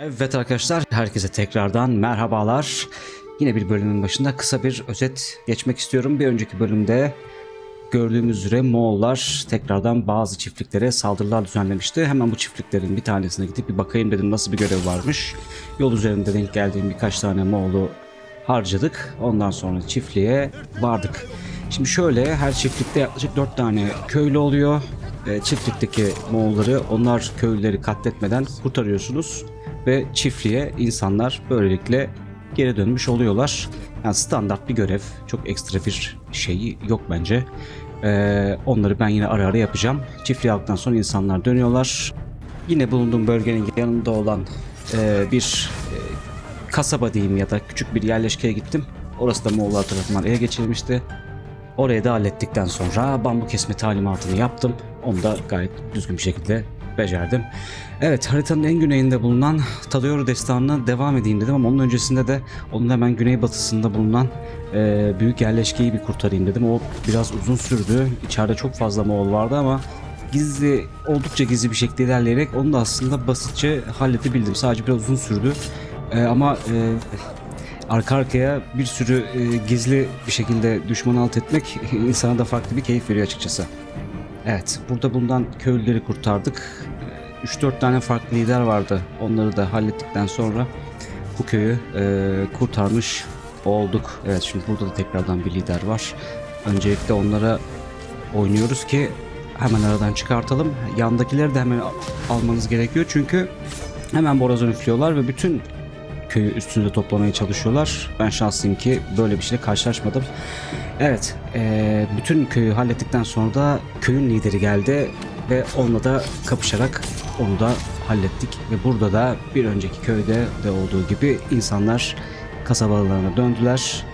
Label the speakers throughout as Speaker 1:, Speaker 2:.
Speaker 1: Evet arkadaşlar herkese tekrardan merhabalar. Yine bir bölümün başında kısa bir özet geçmek istiyorum. Bir önceki bölümde gördüğümüz üzere Moğollar tekrardan bazı çiftliklere saldırılar düzenlemişti. Hemen bu çiftliklerin bir tanesine gidip bir bakayım dedim nasıl bir görev varmış. Yol üzerinde denk geldiğim birkaç tane Moğol'u harcadık. Ondan sonra çiftliğe vardık. Şimdi şöyle her çiftlikte yaklaşık 4 tane köylü oluyor. Çiftlikteki Moğolları onlar köylüleri katletmeden kurtarıyorsunuz ve çiftliğe insanlar böylelikle geri dönmüş oluyorlar. Yani standart bir görev. Çok ekstra bir şeyi yok bence. E, onları ben yine ara ara yapacağım. Çiftliğe aldıktan sonra insanlar dönüyorlar. Yine bulunduğum bölgenin yanında olan e, bir e, kasaba diyeyim ya da küçük bir yerleşkeye gittim. Orası da Moğollar tarafından ele geçirilmişti. Orayı da hallettikten sonra bambu kesme talimatını yaptım. Onu da gayet düzgün bir şekilde becerdim. Evet haritanın en güneyinde bulunan Tadayoro destanına devam edeyim dedim ama onun öncesinde de onun hemen güneybatısında bulunan e, büyük yerleşkeyi bir kurtarayım dedim. O biraz uzun sürdü. İçeride çok fazla Moğol vardı ama gizli, oldukça gizli bir şekilde ilerleyerek onu da aslında basitçe halledebildim. Sadece biraz uzun sürdü. E, ama e, arka arkaya bir sürü e, gizli bir şekilde düşman alt etmek insana da farklı bir keyif veriyor açıkçası. Evet, burada bundan köylüleri kurtardık. 3-4 tane farklı lider vardı. Onları da hallettikten sonra bu köyü e, kurtarmış olduk. Evet, şimdi burada da tekrardan bir lider var. Öncelikle onlara oynuyoruz ki hemen aradan çıkartalım. Yandakileri de hemen al- almanız gerekiyor çünkü hemen borazan üflüyorlar ve bütün köyü üstünde toplamaya çalışıyorlar. Ben şanslıyım ki böyle bir şeyle karşılaşmadım. Evet, eee, bütün köyü hallettikten sonra da köyün lideri geldi ve onunla da kapışarak onu da hallettik. Ve burada da bir önceki köyde de olduğu gibi insanlar kasabalarına döndüler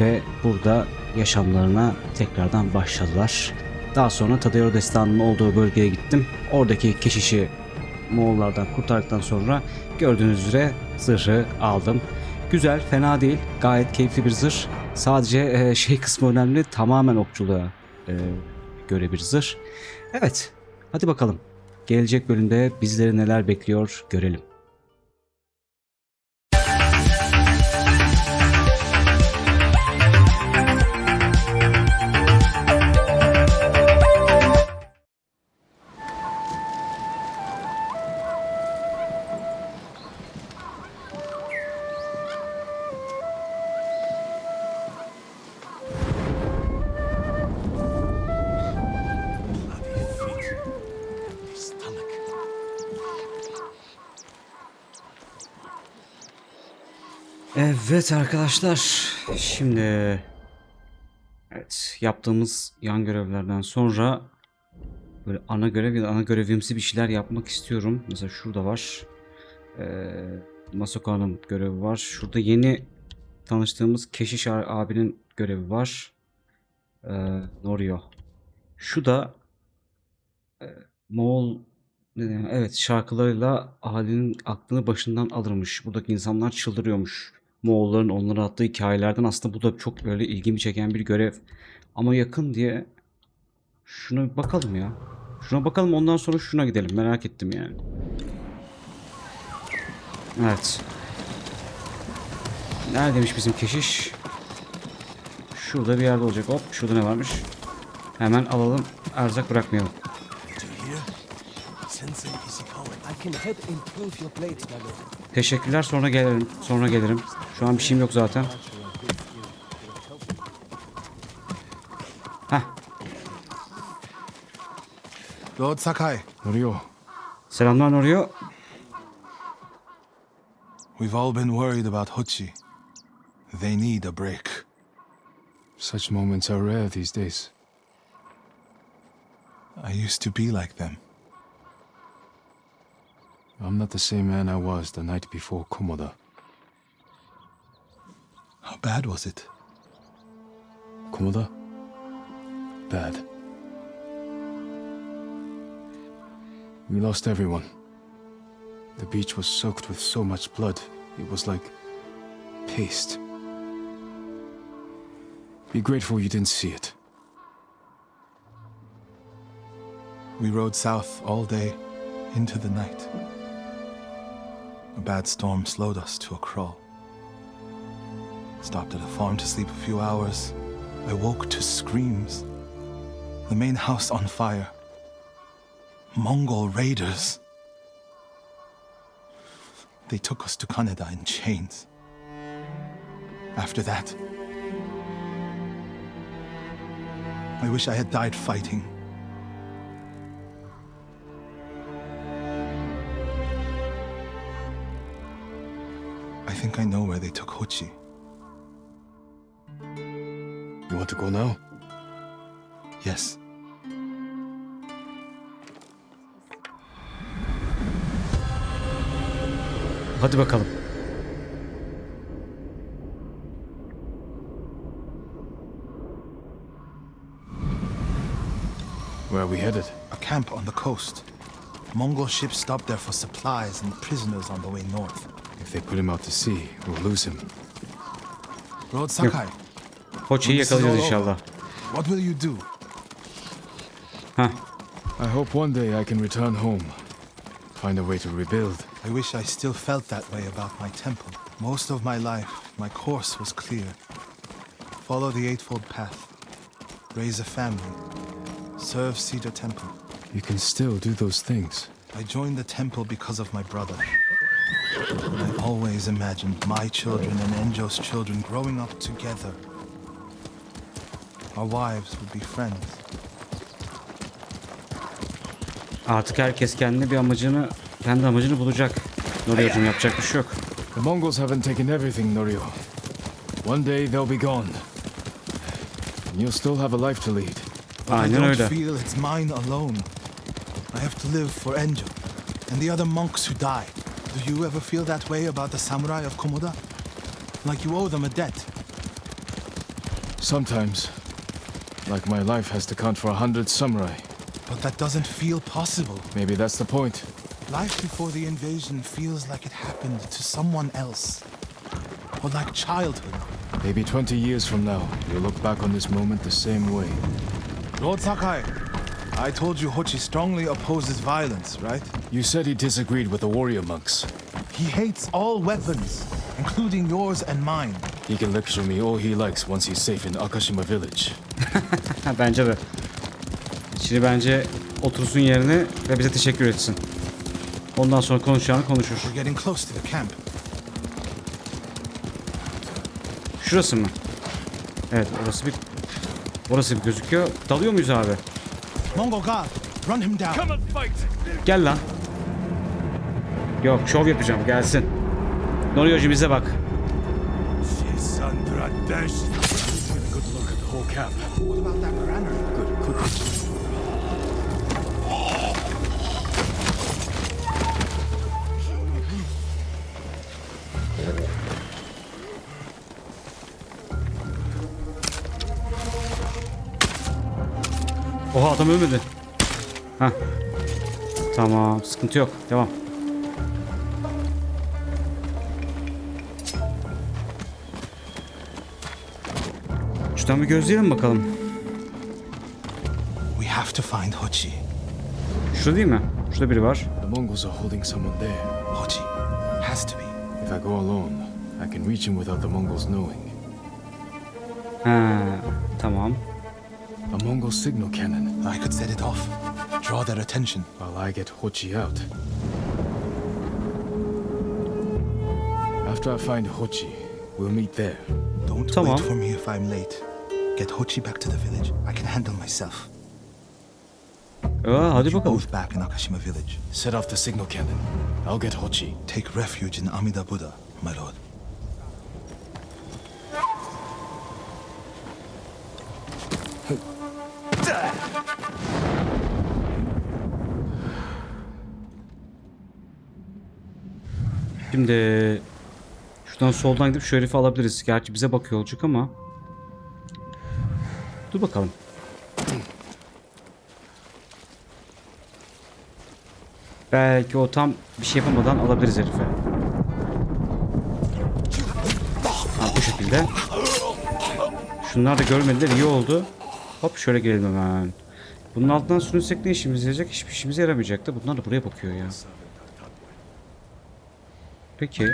Speaker 1: ve burada yaşamlarına tekrardan başladılar. Daha sonra Tadeo Destanı'nın olduğu bölgeye gittim. Oradaki keşişi Moğollardan kurtardıktan sonra gördüğünüz üzere zırhı aldım. Güzel, fena değil. Gayet keyifli bir zırh. Sadece e, şey kısmı önemli. Tamamen okçuluğa e, göre bir zırh. Evet, hadi bakalım. Gelecek bölümde bizleri neler bekliyor görelim. Evet arkadaşlar, şimdi evet yaptığımız yan görevlerden sonra böyle ana görev ya da ana görevimsi bir şeyler yapmak istiyorum. Mesela şurada var. Ee, Masoka'nın görevi var. Şurada yeni tanıştığımız Keşiş abinin görevi var. Ee, Norio. Şu da e, Moğol evet şarkılarıyla ahalinin aklını başından alırmış. Buradaki insanlar çıldırıyormuş. Moğolların onlara attığı hikayelerden aslında bu da çok böyle ilgimi çeken bir görev. Ama yakın diye şuna bir bakalım ya. Şuna bakalım ondan sonra şuna gidelim. Merak ettim yani. Evet. Neredeymiş bizim keşiş? Şurada bir yerde olacak. Hop şurada ne varmış? Hemen alalım. Erzak bırakmayalım. Teşekkürler sonra gelirim. Sonra gelirim. Şu an bir şeyim yok zaten. Heh.
Speaker 2: Lord Sakai,
Speaker 3: Ryo,
Speaker 1: Selamlar Norio.
Speaker 2: we've all been worried about Hochi. They need a break.
Speaker 3: such moments are rare these days.
Speaker 2: I used to be like them.
Speaker 3: I'm not the same man I was the night before Komoda.
Speaker 2: How bad was it?
Speaker 3: Komoda? Bad. We lost everyone. The beach was soaked with so much blood, it was like paste. Be grateful you didn't see it.
Speaker 2: We rode south all day into the night. A bad storm slowed us to a crawl. Stopped at a farm to sleep a few hours. I woke to screams. The main house on fire. Mongol raiders. They took us to Canada in chains. After that, I wish I had died fighting. I think I know where they took Hochi.
Speaker 3: You want to go now?
Speaker 2: Yes.
Speaker 1: Hadi bakalım.
Speaker 3: Where are we headed?
Speaker 2: A camp on the coast. Mongol ships stopped there for supplies and prisoners on the way north.
Speaker 3: If they put him out to sea, we'll lose him.
Speaker 2: Lord Sakai,
Speaker 1: Hoçi'yi
Speaker 2: This is all
Speaker 1: yakalayacağız inşallah.
Speaker 2: what will you do?
Speaker 1: Heh.
Speaker 3: I hope one day I can return home. Find a way to rebuild.
Speaker 2: I wish I still felt that way about my temple. Most of my life, my course was clear. Follow the Eightfold Path. Raise a family. Serve Cedar Temple.
Speaker 3: You can still do those things.
Speaker 2: I joined the temple because of my brother. I always imagined my children and Enjo's children growing up together. Our wives would be friends.
Speaker 1: Artık herkes kendi bir amacını, kendi amacını bulacak. Nuriye'cim yapacak bir şey yok.
Speaker 3: The Mongols haven't taken everything, Norio. One day they'll be gone. And you'll still have a life to lead.
Speaker 2: But I don't
Speaker 1: öyle.
Speaker 2: feel it's mine alone. I have to live for Enjo and the other monks who died. Do you ever feel that way about the samurai of Komoda? Like you owe them a debt?
Speaker 3: Sometimes, like my life has to count for a hundred samurai.
Speaker 2: But that doesn't feel possible.
Speaker 3: Maybe that's the point.
Speaker 2: Life before the invasion feels like it happened to someone else. Or like childhood.
Speaker 3: Maybe 20 years from now, you'll look back on this moment the same way.
Speaker 2: Lord Sakai, I told you Hochi strongly opposes violence, right?
Speaker 3: You said he disagreed with the warrior monks.
Speaker 2: He hates all weapons, including yours and mine.
Speaker 3: He can lecture me all he likes once he's safe in Akashima village.
Speaker 1: Bence de. Şimdi bence otursun yerine ve bize teşekkür etsin. Ondan sonra konuşacağını konuşur.
Speaker 2: We're getting close to the camp.
Speaker 1: Şurası mı? Evet orası bir orası bir gözüküyor. Dalıyor muyuz abi?
Speaker 2: Mongol guard, run him down.
Speaker 1: Gel lan. Yok şov yapacağım gelsin. Nuriyoji bize bak.
Speaker 3: Good camp.
Speaker 2: What about that granary?
Speaker 3: Good, quick.
Speaker 1: Oha adam ölmedi. Heh. Tamam sıkıntı yok. Devam. Şuradan bir gözleyelim bakalım.
Speaker 2: We have to find Hochi.
Speaker 1: Şurada değil mi? Şurada biri var.
Speaker 3: The Mongols are holding someone there.
Speaker 2: Hochi. Has to be.
Speaker 3: If I go alone, I can reach him without the Mongols knowing.
Speaker 1: Ha, tamam.
Speaker 3: A Mongol signal cannon,
Speaker 2: I could set it off. Draw their attention.
Speaker 3: while I get Hochi out. After I find Hochi, we'll meet there.
Speaker 2: Don't
Speaker 1: Tamam.
Speaker 2: wait for me if I'm late. Get Hochi back to the village. I can handle myself.
Speaker 1: Aa, hadi
Speaker 2: You
Speaker 1: bakalım.
Speaker 2: both back in Akashima village.
Speaker 3: Set off the signal cannon. I'll get Hochi.
Speaker 2: Take refuge in Amida Buddha, my lord.
Speaker 1: Şimdi şuradan soldan gidip şu herifi alabiliriz. Gerçi bize bakıyor olacak ama. Dur bakalım. Belki o tam bir şey yapamadan alabiliriz herifi. Ha, bu şekilde. Şunlar da görmediler iyi oldu. Hop şöyle gelelim hemen. Bunun altından sürünsek ne işimize yarayacak? Hiçbir işimize yaramayacak da. Bunlar da buraya bakıyor ya. Peki.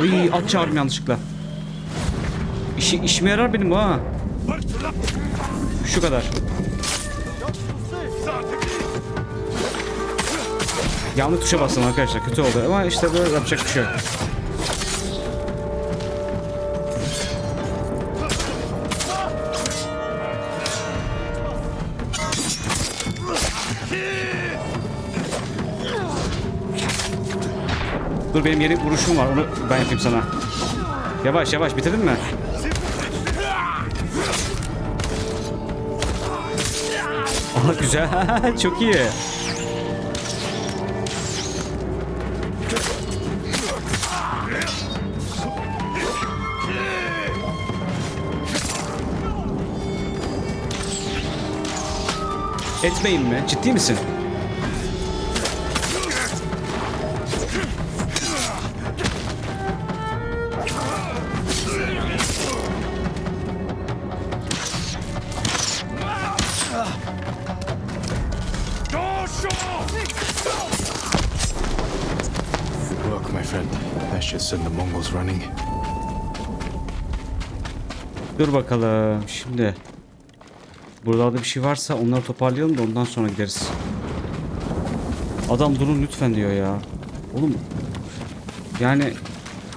Speaker 1: Ay at çağırdım yanlışlıkla. İşi, işime yarar benim ha. Şu kadar. Yanlış tuşa bastım arkadaşlar. Kötü oldu ama işte böyle yapacak bir şey yok. Dur benim yeni vuruşum var. Onu ben yapayım sana. Yavaş yavaş bitirdin mi? Aa güzel. Çok iyi. Etmeyin mi? Ciddi misin?
Speaker 3: Good work, my friend. That should send the Mongols running.
Speaker 1: Dur bakalım şimdi. Buralarda bir şey varsa onları toparlayalım da ondan sonra gideriz. Adam durun lütfen diyor ya. Oğlum yani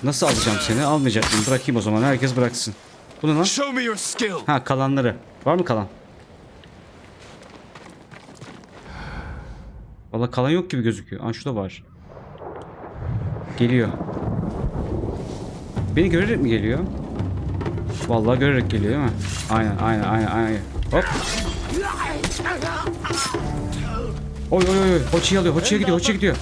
Speaker 1: nasıl alacağım seni? Almayacak mıyım? Bırakayım o zaman. Herkes bıraksın. Bu ne lan? Ha kalanları. Var mı kalan? Valla kalan yok gibi gözüküyor. Aa şurada var. Geliyor. Beni görerek mi geliyor? Vallahi görerek geliyor değil mi? Aynen aynen aynen aynen. Hop. Oy oy oy. Hoçi'yi alıyor. Hoçi'ye gidiyor. Hoçi'ye gidiyor.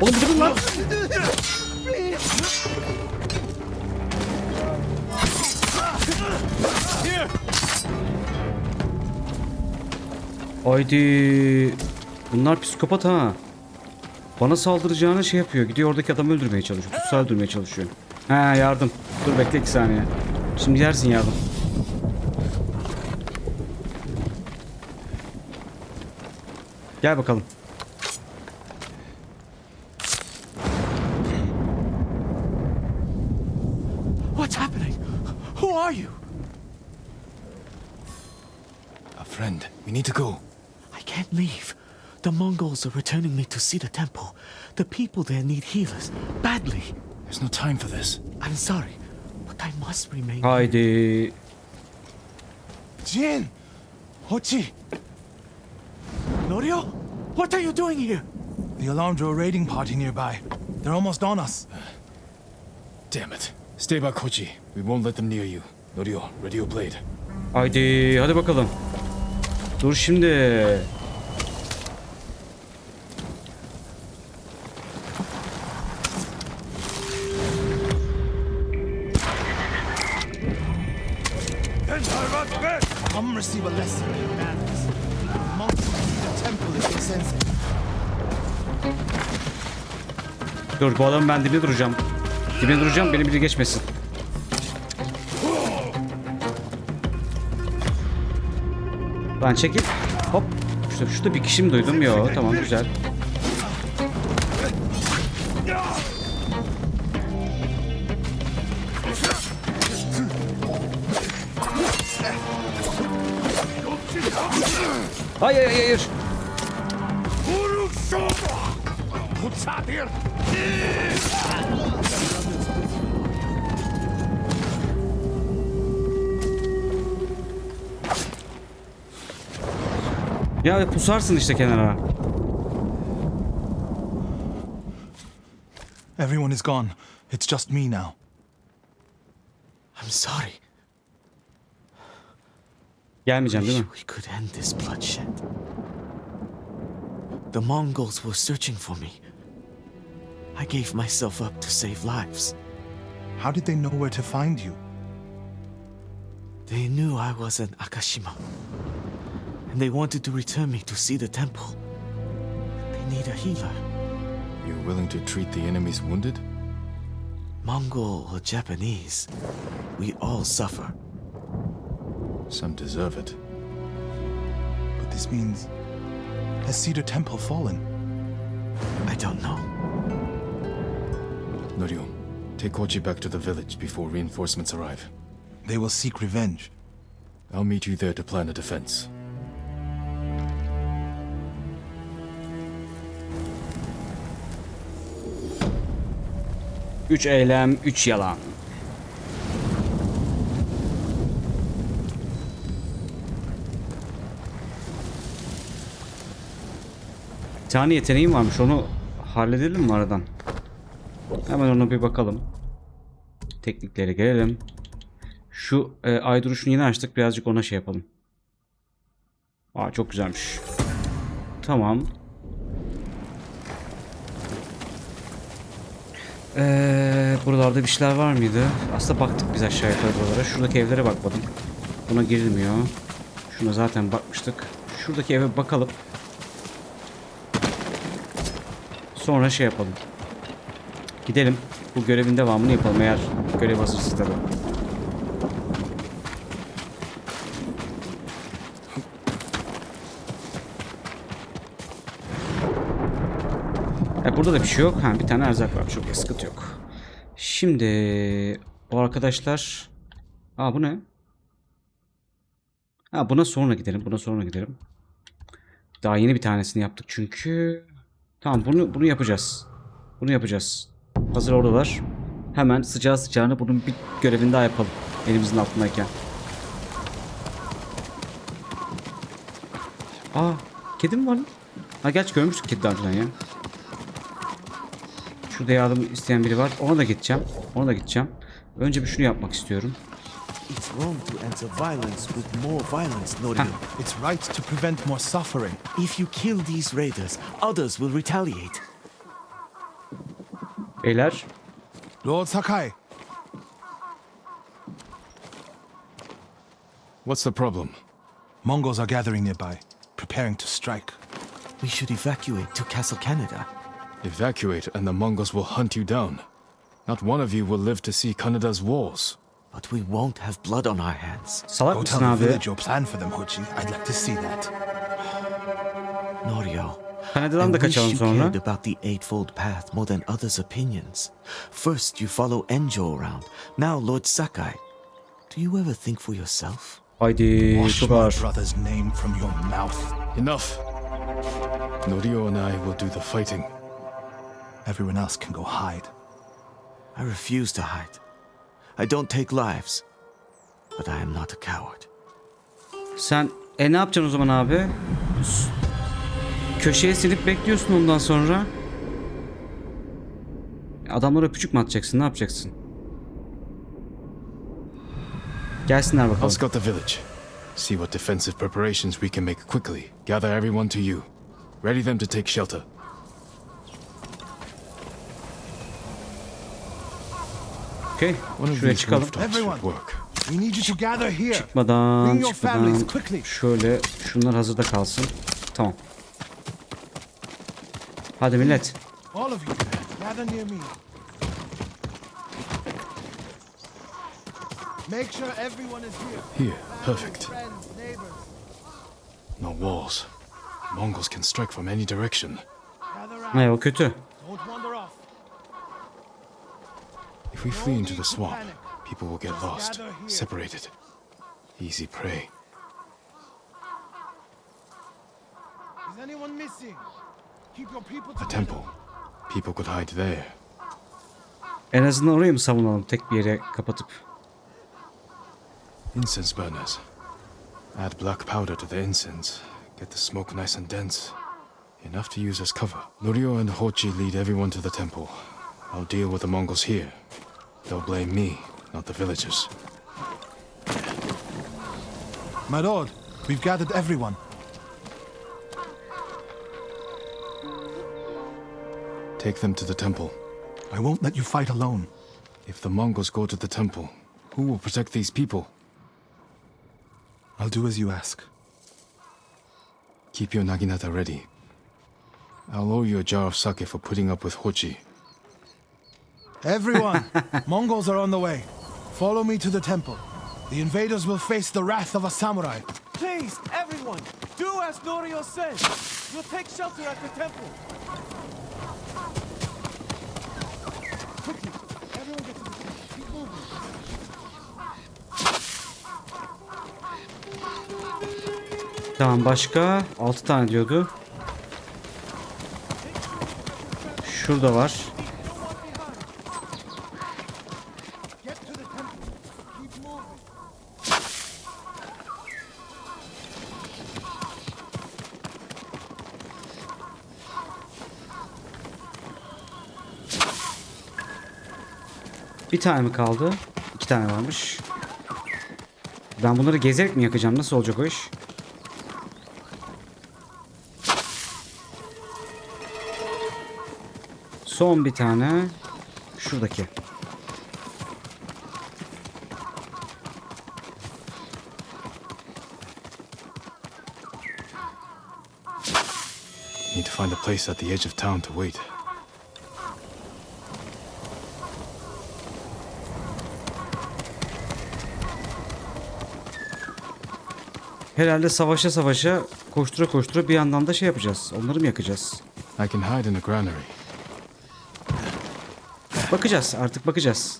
Speaker 1: Oğlum durun lan. Haydi. Bunlar psikopat ha. Bana saldıracağına şey yapıyor. Gidiyor oradaki adamı öldürmeye çalışıyor. Tutsağı öldürmeye çalışıyor. Ha yardım. Dur bekle iki saniye. Şimdi yersin yardım. Gel bakalım.
Speaker 3: Need to go.
Speaker 4: I can't leave. The Mongols are returning me to see the temple. The people there need healers badly.
Speaker 3: There's no time for this.
Speaker 4: I'm sorry, but I must remain.
Speaker 1: Haydi.
Speaker 2: Jin! Hochi!
Speaker 4: Norio, what are you doing here?
Speaker 2: The alarm drew a raiding party nearby. They're almost on us.
Speaker 3: Damn it. Stay back, Kochi. We won't let them near you. Norio, ready your blade.
Speaker 1: Haydi hadi bakalım. Dur şimdi. Dur bu adamın ben dibine duracağım. Dibine duracağım beni biri geçmesin. Lan çekil. Hop. Şurada, şurada bir kişi mi duydum? Yo tamam güzel. Hayır hayır hayır. Ya pusarsın işte kenara.
Speaker 2: Everyone is gone. It's just me now.
Speaker 4: I'm sorry.
Speaker 1: Gelmeyeceğim değil mi?
Speaker 4: Wish we could end this bloodshed. The Mongols were searching for me. I gave myself up to save lives.
Speaker 2: How did they know where to find you?
Speaker 4: They knew I was an Akashima. And they wanted to return me to see the temple. They need a healer.
Speaker 3: You're willing to treat the enemy's wounded?
Speaker 4: Mongol or Japanese, we all suffer.
Speaker 3: Some deserve it.
Speaker 2: But this means. Has Cedar Temple fallen?
Speaker 4: I don't know.
Speaker 3: Norio, take Hochi back to the village before reinforcements arrive.
Speaker 2: They will seek revenge.
Speaker 3: I'll meet you there to plan a defense.
Speaker 1: Üç eylem, üç yalan. Bir tane yeteneğim varmış. Onu halledelim mi aradan? Hemen ona bir bakalım. Tekniklere gelelim. Şu e, ay duruşunu yeni açtık. Birazcık ona şey yapalım. Aa çok güzelmiş. Tamam. Ee, buralarda bir şeyler var mıydı? Aslında baktık biz aşağı yukarı buralara. Şuradaki evlere bakmadım. Buna girilmiyor. Şuna zaten bakmıştık. Şuradaki eve bakalım. Sonra şey yapalım. Gidelim. Bu görevin devamını yapalım eğer görev hazırsa tabii. Burada da bir şey yok. Ha, bir tane erzak var. Çok sıkıntı yok. Şimdi o arkadaşlar... Aa bu ne? Ha buna sonra gidelim. Buna sonra gidelim. Daha yeni bir tanesini yaptık çünkü. Tamam bunu bunu yapacağız. Bunu yapacağız. Hazır oradalar. Hemen sıcağı sıcağına bunun bir görevini daha yapalım. Elimizin altındayken. Aa kedi mi var? Ha gerçi görmüştük kedi daha ya. Şurada yardım isteyen biri var. Ona da gideceğim. Ona da gideceğim. Önce bir şunu yapmak istiyorum.
Speaker 4: It's wrong to enter violence with more violence, Norio.
Speaker 2: It's right to prevent more suffering.
Speaker 4: If you kill these raiders, others will retaliate.
Speaker 1: Beyler
Speaker 2: Lord Sakai,
Speaker 3: What's the problem?
Speaker 2: Mongols are gathering nearby, preparing to strike.
Speaker 4: We should evacuate to Castle Canada.
Speaker 3: Evacuate and the Mongols will hunt you down. Not one of you will live to see Kanada's walls.
Speaker 4: But we won't have blood on our hands.
Speaker 1: salak
Speaker 2: Go
Speaker 1: mısın
Speaker 2: tell the
Speaker 1: abi?
Speaker 2: village your plan for them, Hochi. I'd like to see that.
Speaker 4: Norio,
Speaker 1: Kanada'dan
Speaker 4: I
Speaker 1: da
Speaker 4: wish
Speaker 1: kaçalım
Speaker 4: you
Speaker 1: sonra.
Speaker 4: cared about the Eightfold Path more than others' opinions. First, you follow Enjo around. Now, Lord Sakai. Do you ever think for yourself?
Speaker 1: Haydi
Speaker 2: Wash
Speaker 1: çok
Speaker 2: my
Speaker 1: ağır.
Speaker 2: brother's name from your mouth.
Speaker 3: Enough! Norio and I will do the fighting.
Speaker 2: Everyone else can go hide.
Speaker 4: I refuse to hide. I don't take lives. But I am not a coward.
Speaker 1: Sen e ne yapacaksın o zaman abi? Köşeye silip bekliyorsun ondan sonra. Adamlara öpücük mü atacaksın? Ne yapacaksın? Gelsinler
Speaker 3: I'll
Speaker 1: bakalım.
Speaker 3: scout the village. See what defensive preparations we can make quickly. Gather everyone to you. Ready them to take shelter.
Speaker 1: Okey.
Speaker 3: One of
Speaker 1: Şuraya
Speaker 3: these
Speaker 1: çıkalım.
Speaker 3: rooftops
Speaker 2: Everyone.
Speaker 3: should work.
Speaker 2: We need you to gather here.
Speaker 1: Çıkmadan,
Speaker 2: Bring your families
Speaker 1: çıkmadan.
Speaker 2: quickly.
Speaker 1: Şöyle şunlar hazırda kalsın. Tamam. Hadi millet.
Speaker 2: Make sure everyone is here.
Speaker 3: Here, perfect. No walls. Mongols can strike from any direction.
Speaker 1: Ne o kötü.
Speaker 3: If we flee into the swamp, people will get lost, separated. Easy prey.
Speaker 2: Is anyone missing? Keep your people
Speaker 3: A
Speaker 2: together.
Speaker 3: temple. People could hide there.
Speaker 1: En azından orayı mı savunalım tek bir yere kapatıp?
Speaker 3: Incense burners. Add black powder to the incense. Get the smoke nice and dense. Enough to use as cover. Norio and Hochi lead everyone to the temple. I'll deal with the Mongols here. They'll blame me, not the villagers.
Speaker 2: My lord, we've gathered everyone.
Speaker 3: Take them to the temple.
Speaker 2: I won't let you fight alone.
Speaker 3: If the Mongols go to the temple, who will protect these people?
Speaker 2: I'll do as you ask.
Speaker 3: Keep your Naginata ready. I'll owe you a jar of sake for putting up with Hochi.
Speaker 2: Everyone, Mongols are on the way. Follow me to the temple. The invaders will face the wrath of a samurai.
Speaker 5: Please, everyone, do as Norio says. You'll take shelter at the temple. Quickly, everyone get to the temple. Keep moving.
Speaker 1: Tamam başka 6 tane diyordu. Şurada var.
Speaker 2: Get to the temple. Keep moving.
Speaker 1: Bir tane mi kaldı? İki tane varmış. Ben bunları gezerek mi yakacağım? Nasıl olacak o iş? Son bir tane. Şuradaki.
Speaker 3: Need to find a place at the edge of town to wait.
Speaker 1: Herhalde savaşa savaşa koştura koştura bir yandan da şey yapacağız. Onları mı yakacağız?
Speaker 3: I can hide in a granary.
Speaker 1: Bakacağız artık bakacağız.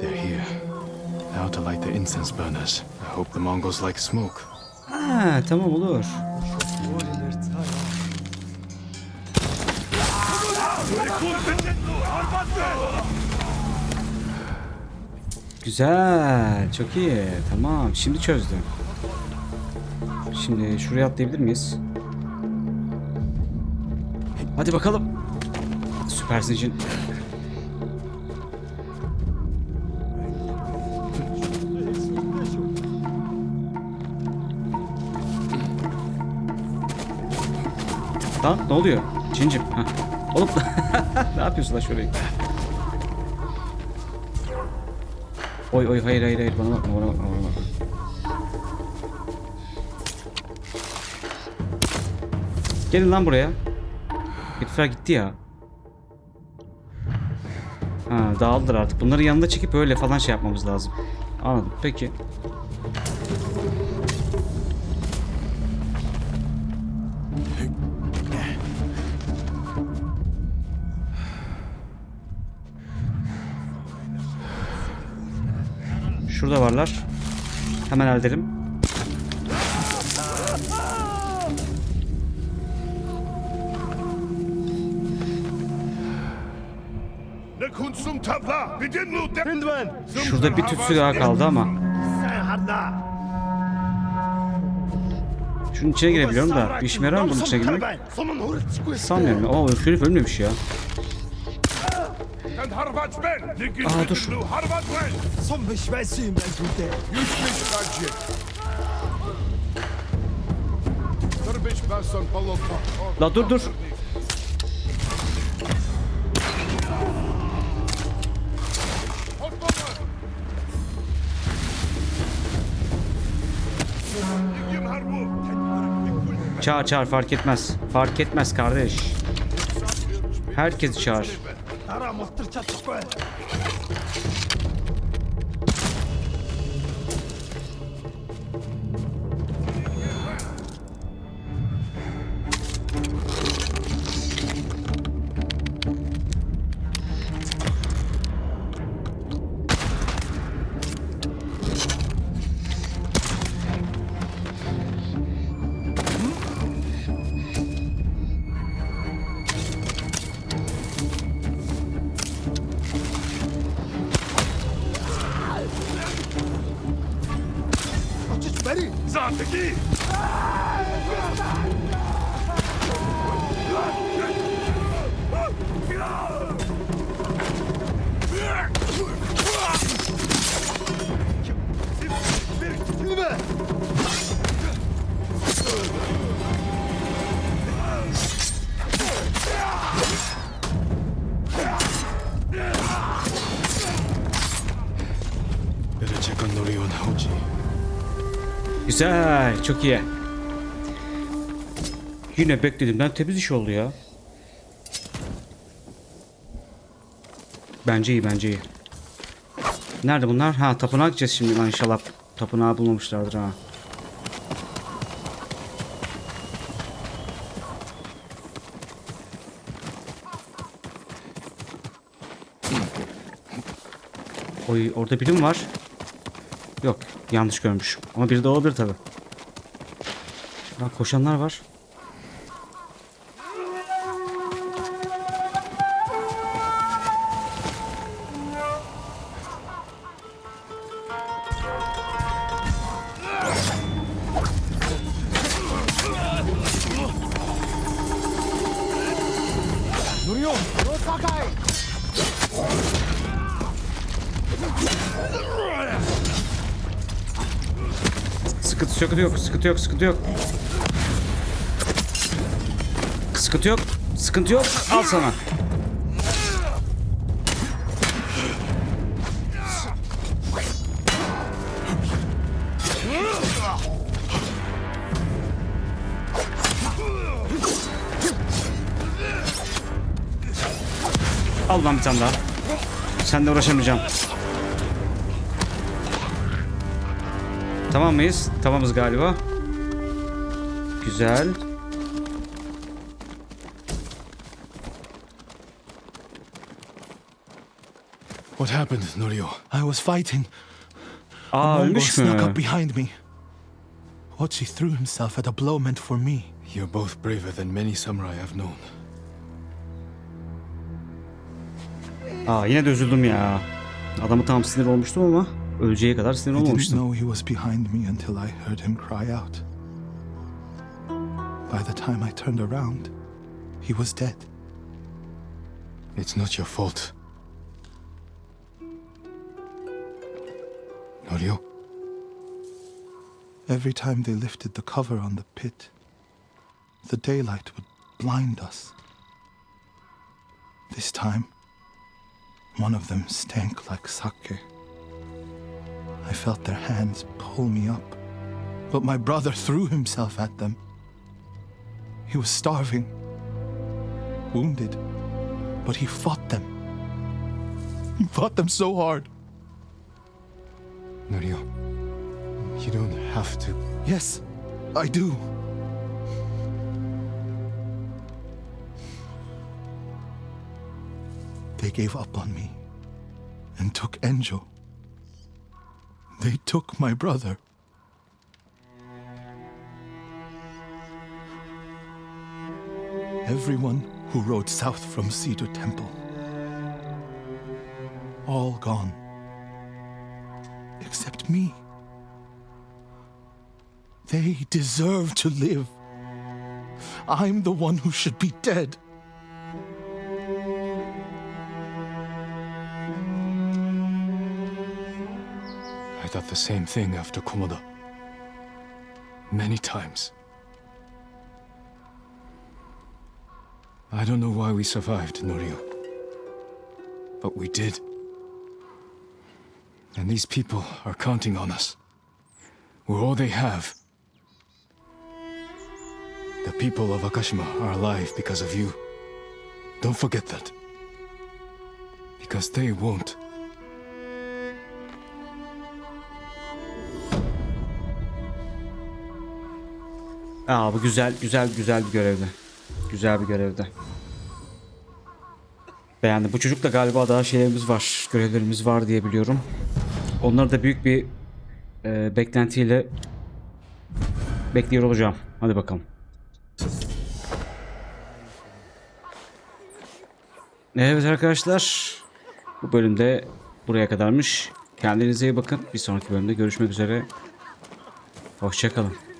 Speaker 3: They're here. Now to light the incense burners. I hope the Mongols like smoke.
Speaker 1: Ha tamam olur. Güzel. Çok iyi. Tamam. Şimdi çözdüm. Şimdi şuraya atlayabilir miyiz? Hadi bakalım. Süpersin Jin. Lan ne oluyor? Cincim. Hah. Oğlum ne yapıyorsun lan şurayı? Oy oy hayır hayır hayır bana bakma bana bakma bana bakma. Gelin lan buraya. Herifler gitti ya. Ha dağıldılar artık. Bunları yanında çekip öyle falan şey yapmamız lazım. Anladım. Peki. Şurada varlar. Hemen halledelim. Şurada bir tütsü daha kaldı ama. Şunun içine girebiliyorum da bir işime yarar mı bunun içine girmek? Sanmıyorum. Oo herif ölmemiş ya. Aa dur. La dur dur. Çağır çağır fark etmez. Fark etmez kardeş. Herkes çağır.
Speaker 3: Better check on Norio
Speaker 1: Çok iyi. Yine beklediğimden temiz iş oldu ya. Bence iyi bence iyi. Nerede bunlar? Ha tapınağa gideceğiz şimdi lan inşallah. Tapınağı bulmamışlardır ha. Oy orada biri mi var? Yok yanlış görmüşüm. Ama biri de olabilir tabi. Ha, koşanlar var. Sıkıntı sıkıntı yok, sıkıntı yok, sıkıntı yok. Sıkıntı yok, sıkıntı yok. Al sana. Al lan bir tane daha. Seninle uğraşamayacağım. Tamam mıyız? Tamamız galiba. Güzel.
Speaker 3: What happened, Norio?
Speaker 2: I was fighting.
Speaker 1: Aa
Speaker 2: ah,
Speaker 1: Mongol
Speaker 2: snuck up
Speaker 1: mü?
Speaker 2: behind me. Hochi threw himself at a blow meant for me.
Speaker 3: You're both braver than many samurai I've known.
Speaker 1: Aa yine de üzüldüm ya. Adamı tam sinir olmuştum ama öleceği kadar sinir
Speaker 2: I didn't
Speaker 1: olmamıştım.
Speaker 2: know he was behind me until I heard him cry out. By the time I turned around, he was dead.
Speaker 3: It's not your fault.
Speaker 2: Every time they lifted the cover on the pit, the daylight would blind us. This time, one of them stank like sake. I felt their hands pull me up, but my brother threw himself at them. He was starving, wounded, but he fought them. He fought them so hard.
Speaker 3: Norio, you don't have to.
Speaker 2: Yes, I do. They gave up on me and took Enjo. They took my brother. Everyone who rode south from Cedar Temple. All gone. Except me. They deserve to live. I'm the one who should be dead.
Speaker 3: I thought the same thing after Komoda. Many times. I don't know why we survived, Norio. But we did. And these people are counting on us. We're all they have. The people of Akashima are alive because of you. Don't forget that. Because they won't.
Speaker 1: Aa bu güzel güzel güzel bir görevdi. Güzel bir görevdi. Beğendim. Bu çocukla galiba daha şeylerimiz var. Görevlerimiz var diye biliyorum. Onları da büyük bir e, beklentiyle bekliyor olacağım. Hadi bakalım. Evet arkadaşlar. Bu bölümde buraya kadarmış. Kendinize iyi bakın. Bir sonraki bölümde görüşmek üzere. Hoşçakalın.